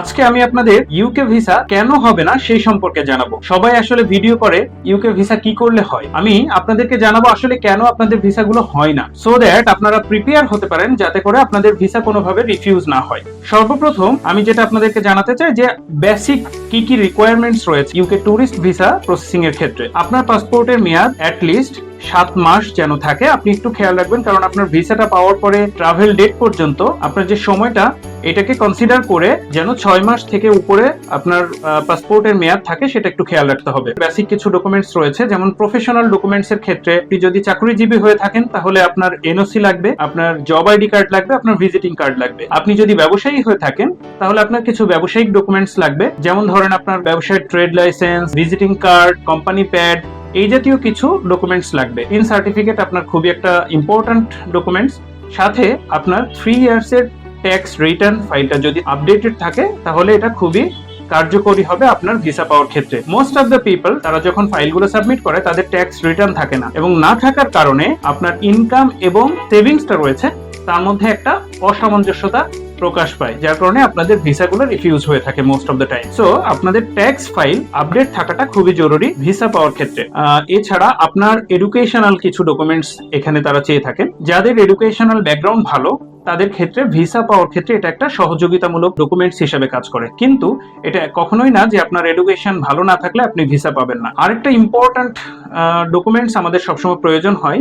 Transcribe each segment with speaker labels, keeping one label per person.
Speaker 1: আজকে আমি আপনাদের ইউকে ভিসা কেন হবে না সেই সম্পর্কে জানাব। সবাই আসলে ভিডিও করে ইউকে ভিসা কি করলে হয়। আমি আপনাদেরকে জানাব আসলে কেন আপনাদের ভিসাগুলো হয় না। সো দ্যাট আপনারা প্রিপেয়ার হতে পারেন যাতে করে আপনাদের ভিসা কোনোভাবে রিফিউজ না হয়। সর্বপ্রথম আমি যেটা আপনাদেরকে জানাতে চাই যে বেসিক কি কি রিকোয়ারমেন্টস রয়েছে ইউকে ট্যুরিস্ট ভিসা প্রসেসিং এর ক্ষেত্রে। আপনার পাসপোর্টের মেয়াদ অ্যাট লিস্ট সাত মাস যেন থাকে, আপনি একটু খেয়াল রাখবেন, কারণ আপনার ভিসাটা পাওয়ার পরে ট্রাভেল ডেট পর্যন্ত আপনার যে সময়টা, এটাকে কনসিডার করে যেন ছয় মাস থেকে উপরে আপনার পাসপোর্টের মেয়াদ থাকে, সেটা একটু খেয়াল রাখতে হবে। বেসিক কিছু ডকুমেন্টস রয়েছে, যেমন প্রফেশনাল ডকুমেন্টস এর ক্ষেত্রে আপনি যদি চাকরিজীবী হয়ে থাকেন, তাহলে আপনার এনওসি লাগবে, আপনার জব আইডি কার্ড লাগবে, আপনার ভিজিটিং কার্ড লাগবে। আপনি যদি ব্যবসায়ী হয়ে থাকেন, তাহলে আপনার কিছু ব্যবসায়িক ডকুমেন্টস লাগবে, যেমন ধরেন আপনার ব্যবসায়ের trade licence visiting card company pad এই জাতীয় কিছু ডকুমেন্টস লাগবে। ইন সার্টিফিকেট আপনার খুবই একটা ইম্পর্ট্যান্ট ডকুমেন্টস সাথে আপনার থ্রি ইয়ার্স এর ট্যাক্স রিটার্ন ফাইলটা যদি আপডেটেড থাকে, তাহলে এটা খুবই কার্যকরী হবে আপনার ভিসা পাওয়ার ক্ষেত্রে। মোস্ট অফ দ্য পিপল তারা যখন ফাইলগুলো সাবমিট করে, তাদের ট্যাক্স রিটার্ন থাকে না। এবং না থাকার কারণে আপনার ইনকাম এবং সেভিংসটা রয়েছে তার মধ্যে একটা অসামঞ্জস্যতা প্রকাশ পায়, যার কারণে আপনাদের ভিসাগুলো রিফিউজ হয়ে থাকে most of the time so আপনাদের ট্যাক্স ফাইল আপডেট থাকাটা খুবই জরুরি ভিসা পাওয়ার ক্ষেত্রে। এছাড়া আপনার এডুকেশনাল কিছু ডকুমেন্টস এখানে তারা চেয়ে থাকেন। যাদের এডুকেশনাল ব্যাকগ্রাউন্ড ভালো, তাদের ক্ষেত্রে ভিসা পাওয়ার ক্ষেত্রে এটা একটা সহযোগিতামূলক ডকুমেন্টস হিসেবে কাজ করে। কিন্তু এটা কখনোই না যে আপনার এডুকেশন ভালো না থাকলে আপনি ভিসা পাবেন না। আরেকটা ইম্পর্ট্যান্ট ডকুমেন্টস আমাদের সবসময় প্রয়োজন হয়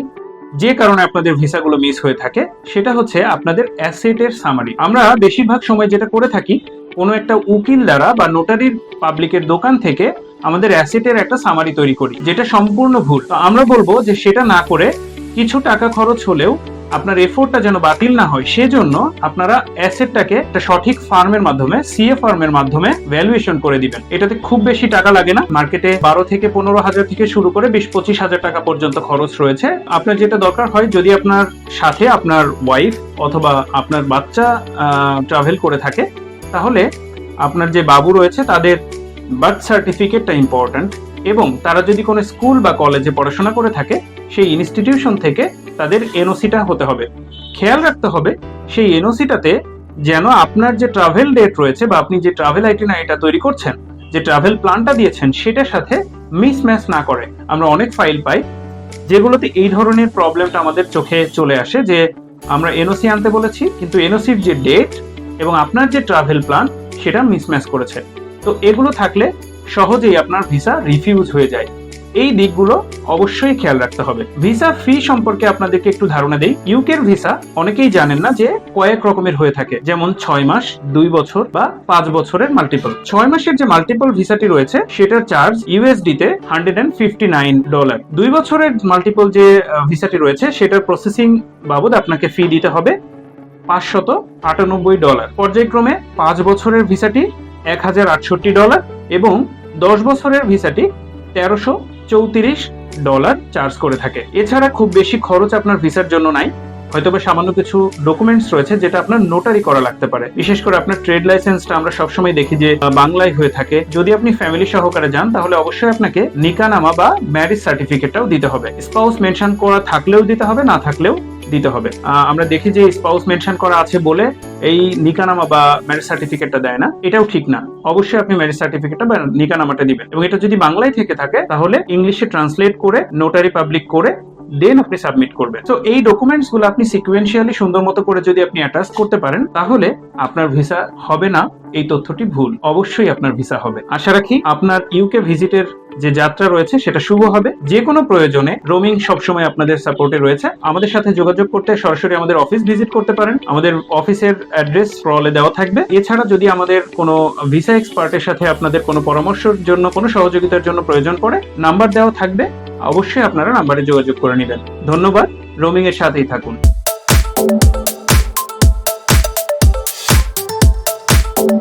Speaker 1: যে কারণে আপনাদের ভিসাগুলো মিস হয়ে থাকে, সেটা হচ্ছে আপনাদের অ্যাসেটের সামারি আমরা বেশিরভাগ সময় যেটা করে থাকি, কোনো একটা উকিল দ্বারা বা নোটারির পাবলিকের দোকান থেকে আমাদের অ্যাসেটের একটা সামারি তৈরি করি, যেটা সম্পূর্ণ ভুল। তো আমরা বলব যে সেটা না করে কিছু টাকা খরচ হলেও আপনার এফোর্টটা যেন বাতিল না হয়, সেজন্য আপনারা অ্যাসেটটাকে একটা সঠিক ফার্মের মাধ্যমে সিএ ফার্মের মাধ্যমে ভ্যালুয়েশন করে দিবেন। এটাতে খুব বেশি টাকা লাগে না। মার্কেটে বারো থেকে পনেরো হাজার থেকে শুরু করে বিশ পঁচিশ হাজার টাকা পর্যন্ত খরচ রয়েছে। আপনার যেটা দরকার হয়, যদি আপনার সাথে আপনার ওয়াইফ অথবা আপনার বাচ্চা ট্রাভেল করে থাকে, তাহলে আপনার যে বাবু রয়েছে, তাদের বার্থ সার্টিফিকেটটা ইম্পর্ট্যান্ট এবং তারা যদি কোনো স্কুল বা কলেজে পড়াশোনা করে থাকে, সেই ইনস্টিটিউশন থেকে তাদের এনওসিটা হতে হবে। খেয়াল রাখতে হবে, সেই এনওসিটাতে যেন আপনার যে ট্রাভেল ডেট রয়েছে বা আপনি যে ট্রাভেল আইটিনারিটা তৈরি করছেন, যে ট্রাভেল প্ল্যানটা দিয়েছেন, সেটার সাথে মিসম্যাচ না করে। আমরা অনেক ফাইল পাই যেগুলোতে এই ধরনের প্রবলেমটা আমাদের চোখে চলে আসে যে আমরা এনওসি আনতে বলেছি, কিন্তু এনওসির যে ডেট এবং আপনার যে ট্রাভেল প্ল্যান সেটা মিসম্যাচ করেছে। তো এগুলো থাকলে সহজেই আপনার ভিসা রিফিউজ হয়ে যায়। এই দিকগুলো অবশ্যই খেয়াল রাখতে হবে। ভিসা ফি সম্পর্কে আপনাদেরকে একটু ধারণা দেই। ইউকের ভিসা অনেকেই জানেন না যে কয়েক রকমের হয়ে থাকে। যেমন ছয় মাস, দুই বছর বা পাঁচ বছরের মাল্টিপল ছয় মাসের যে মাল্টিপল ভিসাটি রয়েছে, সেটার চার্জ ইউএসডি তে hundred and fifty nine dollar দুই বছরের মাল্টিপল যে ভিসাটি রয়েছে, সেটার প্রসেসিং বাবদ আপনাকে ফি দিতে হবে পাঁচশত আটানব্বই ডলার পর্যায়ক্রমে পাঁচ বছরের ভিসাটি এক হাজার আটষট্টি ডলার এবং দশ বছরের ভিসাটি তেরোশো চৌত্রিশ ডলার চার্জ করে থাকে। এছাড়া খুব বেশি খরচ আপনার ভিসার জন্য নাই। হয়তোবা সামান্য কিছু ডকুমেন্টস রয়েছে যেটা আপনার নোটারি করা লাগতে পারে। বিশেষ করে আপনার ট্রেড লাইসেন্সটা আমরা সবসময় দেখি যে বাংলায় হয়ে থাকে। যদি আপনি ফ্যামিলি সহকারে যান, তাহলে অবশ্যই আপনাকে নিকানামা বা ম্যারেজ সার্টিফিকেটটাও দিতে হবে। স্পাউস মেনশন করা থাকলেও দিতে হবে, না থাকলেও দিতে হবে। আমরা দেখি যে স্পাউস মেনশন করা আছে বলে এই নিকানামা বা ম্যারেজ সার্টিফিকেটটা দেয় না। এটাও ঠিক না। অবশ্যই আপনি ম্যারেজ সার্টিফিকেটটা বা নিকানামাটা দিবেন। এবং এটা যদি বাংলায় থেকে থাকে, তাহলে ইংলিশে ট্রান্সলেট করে নোটারি পাবলিক করে দেন আপনি সাবমিট করবেন। তো এই ডকুমেন্টসগুলো আপনি সিকুয়েন্সিয়ালি সুন্দর মতো করে যদি আপনি অ্যাটাচ করতে পারেন, তাহলে আপনার ভিসা হবে না। এই তথ্যটি ভুল। অবশ্যই আপনার ভিসা হবে। আশা রাখি আপনার ইউকে ভিজিটের যে যাত্রা রয়েছে সেটা শুভ হবে। যে কোনো প্রয়োজনে রোমিং সবসময় আপনাদের সাপোর্টে রয়েছে। আমাদের সাথে যোগাযোগ করতে সরাসরি আমাদের অফিস ভিজিট করতে পারেন। আমাদের অফিসের অ্যাড্রেস স্ক্রলে দেওয়া থাকবে। এছাড়া যদি আমাদের কোনো ভিসা এক্সপার্টের সাথে আপনাদের কোনো পরামর্শের জন্য, কোনো সহযোগিতার জন্য প্রয়োজন পড়ে, নাম্বার দেওয়া থাকবে। অবশ্যই আপনারা নাম্বারে যোগাযোগ করে নেবেন। ধন্যবাদ। রোমিং এর সাথেই থাকুন।